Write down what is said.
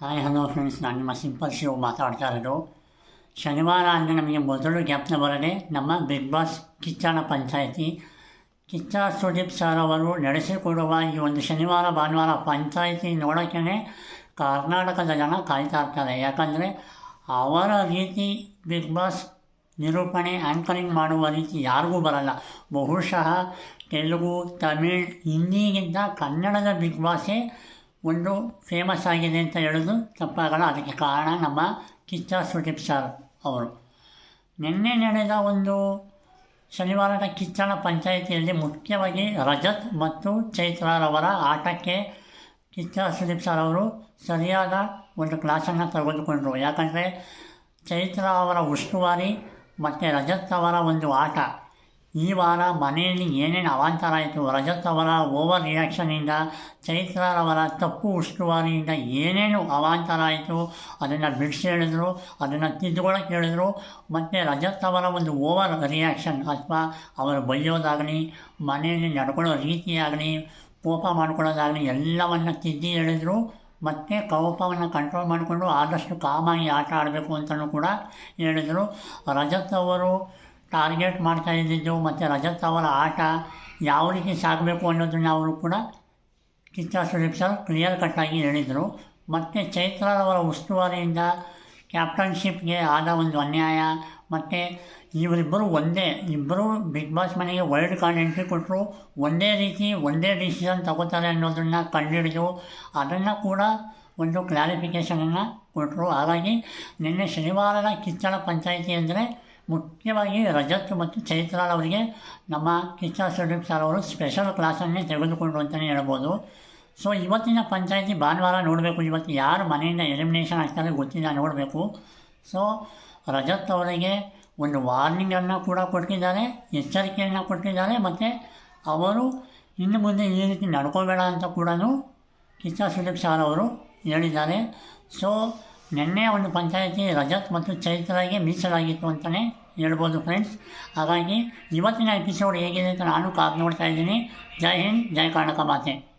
Hi, hello friends ನಾನು ನಿಮ್ಮ simple Shiv ಮಾತಾಡ್ತಾ ಇರೋದು. ಶನಿವಾರ ಅಂದರೆ ನಮಗೆ ಮೊದಲು ಜ್ಞಾಪನ ಬರದೆ ನಮ್ಮ ಬಿಗ್ ಬಾಸ್ ಕಿಚ್ಚಾಣ ಪಂಚಾಯಿತಿ. ಕಿಚ್ಚ ಸುದೀಪ್ ಸರ್ ಅವರು ನಡೆಸಿಕೊಡುವ ಈ ಒಂದು ಶನಿವಾರ, ಭಾನುವಾರ ಪಂಚಾಯಿತಿ ನೋಡೋಕ್ಕೇ ಕರ್ನಾಟಕದ ಜನ ಕಾಯ್ತಾ ಇರ್ತಾರೆ. ಯಾಕಂದರೆ ಅವರ ರೀತಿ ಬಿಗ್ ಬಾಸ್ ನಿರೂಪಣೆ ಆ್ಯಂಕರಿಂಗ್ ಮಾಡುವ ರೀತಿ ಯಾರಿಗೂ ಬರಲ್ಲ. ಬಹುಶಃ ತೆಲುಗು, ತಮಿಳ್, ಹಿಂದಿಗಿಂತ ಕನ್ನಡದ ಬಿಗ್ ಬಾಸೇ ಒಂದು ಫೇಮಸ್ ಆಗಿದೆ ಅಂತ ಹೇಳೋದು ತಪ್ಪಾಗಲ್ಲ. ಅದಕ್ಕೆ ಕಾರಣ ನಮ್ಮ ಕಿಚ್ಚ ಸುದೀಪ್ ಸರ್ ಅವರು. ನಿನ್ನೆ ನಡೆದ ಒಂದು ಶನಿವಾರದ ಕಿಚ್ಚನ ಪಂಚಾಯಿತಿಯಲ್ಲಿ ಮುಖ್ಯವಾಗಿ ರಜತ್ ಮತ್ತು ಚೈತ್ರರವರ ಆಟಕ್ಕೆ ಕಿಚ್ಚ ಸುದೀಪ್ ಸರ್ ಅವರು ಸರಿಯಾದ ಒಂದು ಕ್ಲಾಸನ್ನು ತೆಗೆದುಕೊಂಡರು. ಯಾಕಂದರೆ ಚೈತ್ರ ಅವರ ಉಸ್ತುವಾರಿ ಮತ್ತು ರಜತ್ ಅವರ ಒಂದು ಆಟ ಈ ವಾರ ಮನೆಯಲ್ಲಿ ಏನೇನು ಅವಾಂತರ ಆಯಿತು? ರಜತ್ ಅವರ ಓವರ್ ರಿಯಾಕ್ಷನಿಂದ ಚೈತ್ರರವರ ತಪ್ಪು ಉಸ್ತುವಾರಿಯಿಂದ ಏನೇನು ಅವಾಂತರ ಆಯಿತು? ಅದನ್ನು ಬಿಡಿಸಿ ಹೇಳಿದ್ರು, ಅದನ್ನು ತಿದ್ದುಕೊಳ್ಳೋಕೆ ಹೇಳಿದ್ರು. ಮತ್ತು ರಜತ್ ಅವರ ಒಂದು ಓವರ್ ರಿಯಾಕ್ಷನ್ ಅಥವಾ ಅವರು ಬೈಯೋದಾಗಲಿ, ಮನೆಯಲ್ಲಿ ನಡ್ಕೊಳ್ಳೋ ರೀತಿಯಾಗಲಿ, ಕೋಪ ಮಾಡ್ಕೊಳ್ಳೋದಾಗಲಿ ಎಲ್ಲವನ್ನು ತಿದ್ದಿ ಹೇಳಿದರು. ಮತ್ತು ಕೋಪವನ್ನು ಕಂಟ್ರೋಲ್ ಮಾಡಿಕೊಂಡು ಆದಷ್ಟು ಕಾಮಾಗಿ ಆಟ ಆಡಬೇಕು ಅಂತಲೂ ಕೂಡ ಹೇಳಿದರು. ರಜತ್ ಅವರು ಟಾರ್ಗೆಟ್ ಮಾಡ್ತಾ ಇದ್ದಿದ್ದು ಮತ್ತು ರಜತ್ ಅವರ ಆಟ ಯಾವ ರೀತಿ ಸಾಗಬೇಕು ಅನ್ನೋದನ್ನು ಅವರು ಕೂಡ ಕಿಚ್ಚ ಸುದೀಪ್ ಸರ್ ಕ್ಲಿಯರ್ ಕಟ್ಟಾಗಿ ಹೇಳಿದರು. ಮತ್ತು ಚೈತ್ರರವರ ಉಸ್ತುವಾರಿಯಿಂದ ಕ್ಯಾಪ್ಟನ್ಶಿಪ್ಗೆ ಆದ ಒಂದು ಅನ್ಯಾಯ. ಮತ್ತು ಇವರಿಬ್ಬರು ಒಂದೇ, ಇಬ್ಬರು ಬಿಗ್ ಬಾಸ್ ಮನೆಗೆ ವೈಲ್ಡ್ ಕಾರ್ಡ್ ಎಂಟ್ರಿ ಕೊಟ್ಟರು ಒಂದೇ ರೀತಿ ಒಂದೇ ಡಿಸಿಷನ್ ತಗೋತಾರೆ ಅನ್ನೋದನ್ನು ಕಂಡುಹಿಡಿದು ಅದನ್ನು ಕೂಡ ಒಂದು ಕ್ಲಾರಿಫಿಕೇಷನನ್ನು ಕೊಟ್ಟರು ಹಾಗಾಗಿ ನಿನ್ನೆ ಶನಿವಾರದ ಕಿತ್ತಳ ಪಂಚಾಯಿತಿ ಅಂದರೆ ಮುಖ್ಯವಾಗಿ ರಜತ್ ಮತ್ತು ಚೈತ್ರಾಲ್ ಅವರಿಗೆ ನಮ್ಮ ಕಿಚ್ಚ ಸುದೀಪ್ ಸರ್ ಅವರು ಸ್ಪೆಷಲ್ ಕ್ಲಾಸನ್ನೇ ತೆಗೆದುಕೊಂಡು ಅಂತಲೇ ಹೇಳ್ಬೋದು. ಸೊ ಇವತ್ತಿನ ಪಂಚಾಯಿತಿ ಭಾನುವಾರ ನೋಡಬೇಕು. ಇವತ್ತು ಯಾರು ಮನೆಯಿಂದ ಎಲಿಮಿನೇಷನ್ ಆಗ್ತಾರೆ ಗೊತ್ತಿಲ್ಲ, ನೋಡಬೇಕು. ಸೊ ರಜತ್ ಅವರಿಗೆ ಒಂದು ವಾರ್ನಿಂಗನ್ನು ಕೂಡ ಕೊಟ್ಟಿದ್ದಾರೆ, ಎಚ್ಚರಿಕೆಯನ್ನು ಕೊಟ್ಟಿದ್ದಾರೆ ಮತ್ತು ಅವರು ಇನ್ನು ಮುಂದೆ ಈ ರೀತಿ ನಡ್ಕೋಬೇಡ ಅಂತ ಕೂಡ ಕಿಚ್ಚ ಸುದೀಪ್ ಸರ್ ಅವರು ಹೇಳಿದ್ದಾರೆ. ಸೊ ನಿನ್ನೆ ಒಂದು ಪಂಚಾಯಿತಿ ರಜತ್ ಮತ್ತು ಚೈತ್ರಾಗೆ ಮೀಸಲಾಗಿತ್ತು ಅಂತಲೇ ಹೇಳ್ಬೋದು ಫ್ರೆಂಡ್ಸ್ ಹಾಗಾಗಿ ಇವತ್ತಿನ ಎಪಿಸೋಡ್ ಹೇಗಿದೆ ಅಂತ ನಾನು ಕಾದು ನೋಡ್ತಾ ಇದ್ದೀನಿ. ಜೈ ಹಿಂದ್, ಜೈ ಕರ್ನಾಟಕ ಮಾತೆ.